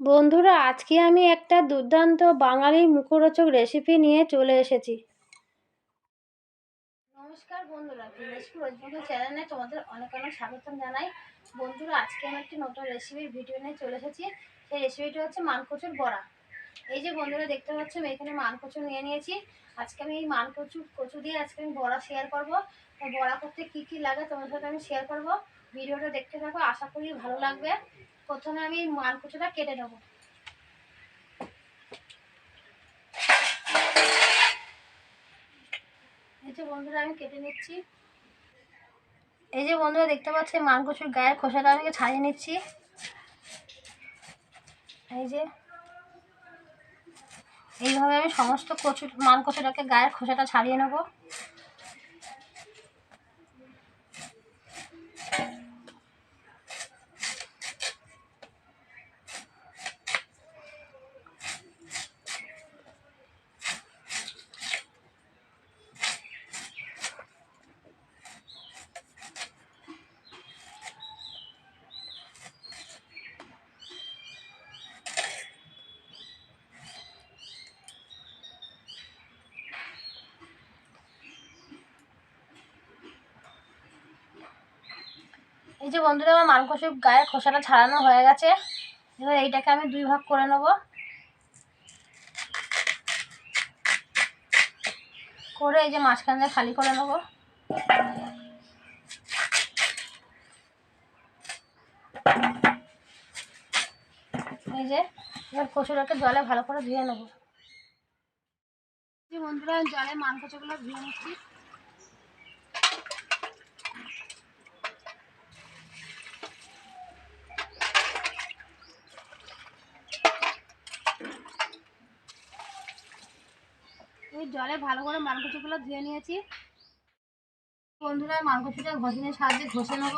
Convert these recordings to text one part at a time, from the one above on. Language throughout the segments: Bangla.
বন্ধুরা, আজকে আমি একটা দুর্দান্ত বাঙালি মুখরোচক রেসিপি নিয়ে চলে এসেছি। নমস্কার বন্ধুরা রেসিপি রোজমতো চ্যানেলে তোমাদের অনেক অনেক স্বাগতম জানাই। বন্ধুরা, আজকে আমি একটি নতুন রেসিপির ভিডিও নিয়ে চলে এসেছি। সেই রেসিপিটি হচ্ছে মানকচুর বড়া। এই যে বন্ধুরা, দেখতে পাচ্ছ, আমি এখানে মানকচু নিয়ে নিয়েছি। আজকে আমি এই মানকচু কচু দিয়ে আজকে আমি বড়া শেয়ার করব। বড়া করতে কী কী লাগে তোমার সাথে আমি শেয়ার করব। ভিডিওটা দেখতে থাকো, আশা করি ভালো লাগবে। প্রথমে আমি মালকুচুটা কেটে নেব। এই যে বন্ধুরা, আমি কেটে নিচ্ছি। এই যে বন্ধুরা, দেখতে পাচ্ছি মানকুচুর গায়ের খোসাটা আমি ছাড়িয়ে নিচ্ছি। এই যে। এইভাবে আমি সমস্ত কচু মানকচুটাকে গায়ের খোসাটা ছাড়িয়ে নেব। এই যে বন্ধুরা, আমার মানকষের গায়ের খোসাটা ছাড়ানো হয়ে গেছে। এবার এইটাকে আমি দুই ভাগ করে নেব। করে এই যে মাঝখান দিয়ে খালি করে নেব। এই যে, এবার কচুটাকে জলে ভালো করে ধুয়ে নেব। বন্ধুরা জলে মানকচুগুলো ধুয়ে নিচ্ছি। জলে ভালো করে মালকুচিগুলো ধুয়ে নিয়েছি। বন্ধুরা, মালকুচিটা ঘষিনের সাহায্যে ঘষে নেব।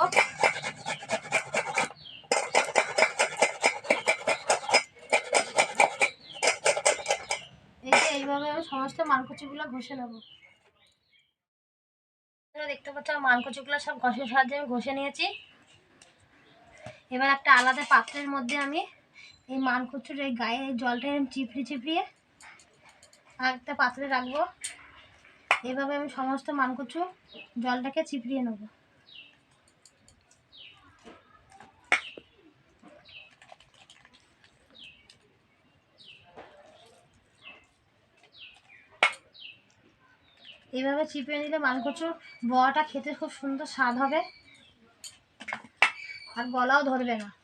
এই এইভাবে আমি সমস্ত ঘষে নেব। দেখতে সব সাহায্যে আমি ঘষে নিয়েছি। এবার একটা আলাদা পাত্রের মধ্যে আমি এই মানকুচুর এই গায়ে জলটা চিপড়ি চিপড়িয়ে আর একটা পাত্রে রাখব। এভাবে আমি সমস্ত মানকুচু জলটাকে চিপড়িয়ে নেব। এইভাবে চিপিয়ে নিলে মানকুচুর বড়াটা খেতে খুব সুন্দর স্বাদ হবে। আর গলাও ধরবে না।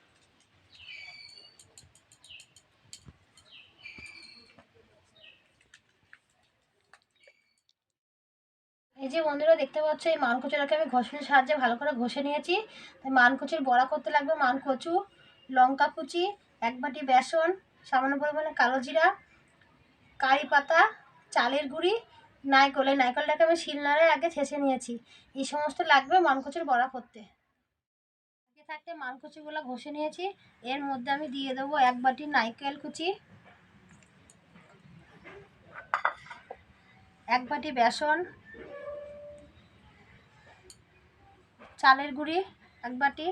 এই যে বন্ধুরা দেখতে পাচ্ছ, এই মানকচুটাকে আমি ঘষণের সাহায্যে ভালো করে ঘষে নিয়েছি। তাই মানকচুর বড়া করতে লাগবে মানকচু, লঙ্কা কুচি, এক বাটি বেসন, সামান্য পরিমাণে কালো জিরা, কারি পাতা, চালের গুঁড়ি, নাইকল। এই নাইকলটাকে আমি শিলনাড়ে আগে ছেঁচে নিয়েছি। এই সমস্ত লাগবে মানকচুর বড়া করতে। আগে থাকতে মানকচুগুলো ঘষে নিয়েছি। এর মধ্যে আমি দিয়ে দেবো এক বাটি নাইকেল কুচি, এক বাটি বেসন চালের গুঁড়ি, এক বাটি।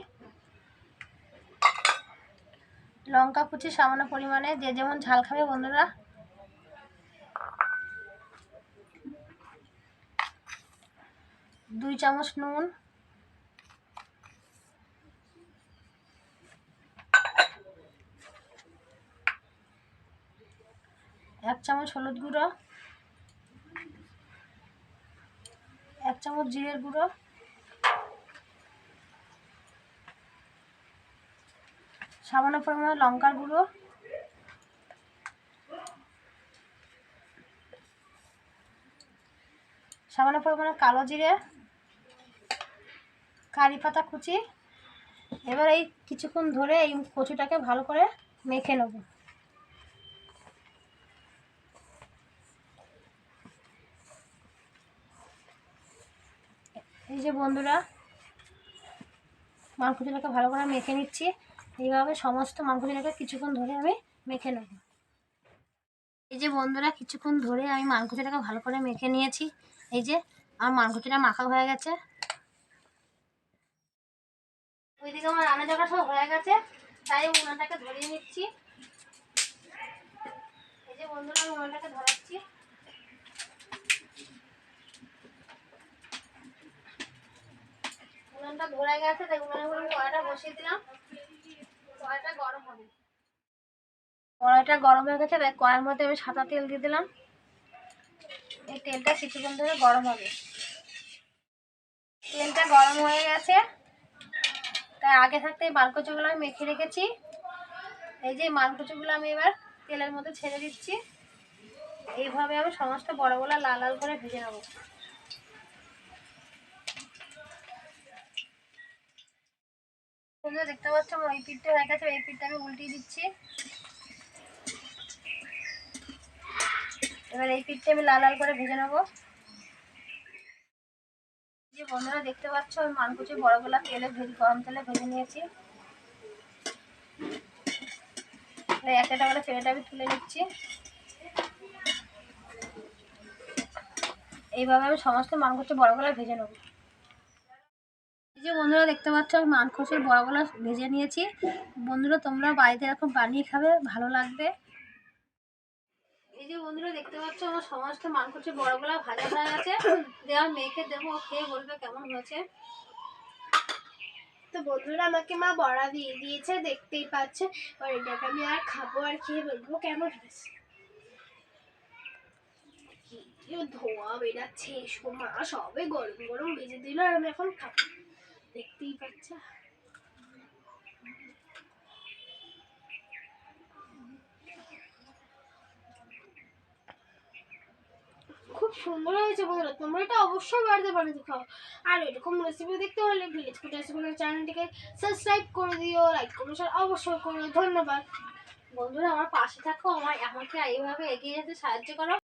লঙ্কা কুচি সামান্য পরিমাণে, যে যেমন ঝাল খাবে বন্ধুরা। দুই চামচ নুন। এক চামচ হলুদ গুঁড়ো। এক চামচ জিরের গুঁড়ো। সামান্য পরিমাণে লঙ্কার গুঁড়ো। সামান্য পরিমাণে কালো জিরে। কারি পাতা কুচি। এবার এই কিছুক্ষণ ধরে এই কচুটাকে ভালো করে মেখে নেব। এই যে বন্ধুরা, মাংসটাকে ভালো করে মেখে নিচ্ছি। এইভাবে সমস্ত মাংসটাকে কিছুক্ষণ ধরে আমি মেখে নেব। এই যে বন্ধুরা, কিছুক্ষণ ধরে আমি মাংসটাকে ভালো করে মেখে নিয়েছি। এই যে আমার মাংসটা মাখা হয়ে গেছে। ওইদিকে আমার রান্না জায়গা সব হয়ে গেছে, তাই উনানটাকে ধরিয়ে নিচ্ছি। এই যে বন্ধুরা, আমি উনুনটাকে ধরাচ্ছি। উনুনটা ধরে গেছে, তাই উনুনের কড়াইটা বসিয়ে দিলাম। কড়াইটা গরম হয়ে গেছে তাই কড়াইয়ের মধ্যে আমি সাদা তেল দিয়ে দিলাম। এই তেলটা কিছুক্ষণ ধরে গরম হবে। তেলটা গরম হয়ে গেছে। তাই আগে থাকতে মালকচুগুলো আমি মেখে রেখেছি। এই যে মালকচুগুলো আমি এবার তেলের মধ্যে ছেড়ে দিচ্ছি। এইভাবে আমি সমস্ত বড়গুলো লাল লাল করে ভেজে নেব। তোমরা দেখতে পাচ্ছ, আমার এই পিঠটা হয়ে গেছে, এই পিঠটা আমি উল্টিয়ে দিচ্ছি। এবার এই পিঠটা আমি লাল লাল করে ভেজে নেব। যে বন্ধুরা দেখতে পাচ্ছ, আমি মানকুচি বড়গুলা তেলে ভেজে, গরম তেলে ভেজে নিয়েছি। এবার একটা করে ফেলেটা আমি তুলে নিচ্ছি। এইভাবে আমি সমস্ত মানকুচি বড়গুলা ভেজে নেব। এই যে বন্ধুরা দেখতে পাচ্ছ, আমি মানকচুর বড়গুলো ভেজে নিয়েছি। বন্ধুরা, তোমরা বাড়িতে এরকম বানিয়ে খাবে, ভালো লাগবে। এই যে বন্ধুরা দেখতে পাচ্ছ, আমার সমস্ত মানকচি বড়গুলো ভাজা হয়ে গেছে। দেওয়ার মেয়েকে দেবো খেয়ে বলবে কেমন হয়েছে। তো বন্ধুরা, আমাকে মা বড়া দিয়ে দিয়েছে, দেখতেই পাচ্ছে। আর এটাকে আমি আর খাব আর খেয়ে বলব কেমন হয়েছে। ধোয়া বেরাচ্ছে এসো মা, সবে গরম গরম ভেজে দিল আর আমি এখন খাব। দেখতেই পাচ্ছে? খুব সুন্দর হয়েছে বন্ধুরা। তোমরা এটা অবশ্যই বাড়িতে বানাতে খাও। আর এরকম রেসিপি দেখতে হলে ভিলেজ রেসিপির চ্যানেলটিকে সাবস্ক্রাইব করে দিও লাইক করো অবশ্যই করো। ধন্যবাদ। বন্ধুরা, আমার পাশে থাকো আমার আমাকে এইভাবে এগিয়ে যেতে সাহায্য করো।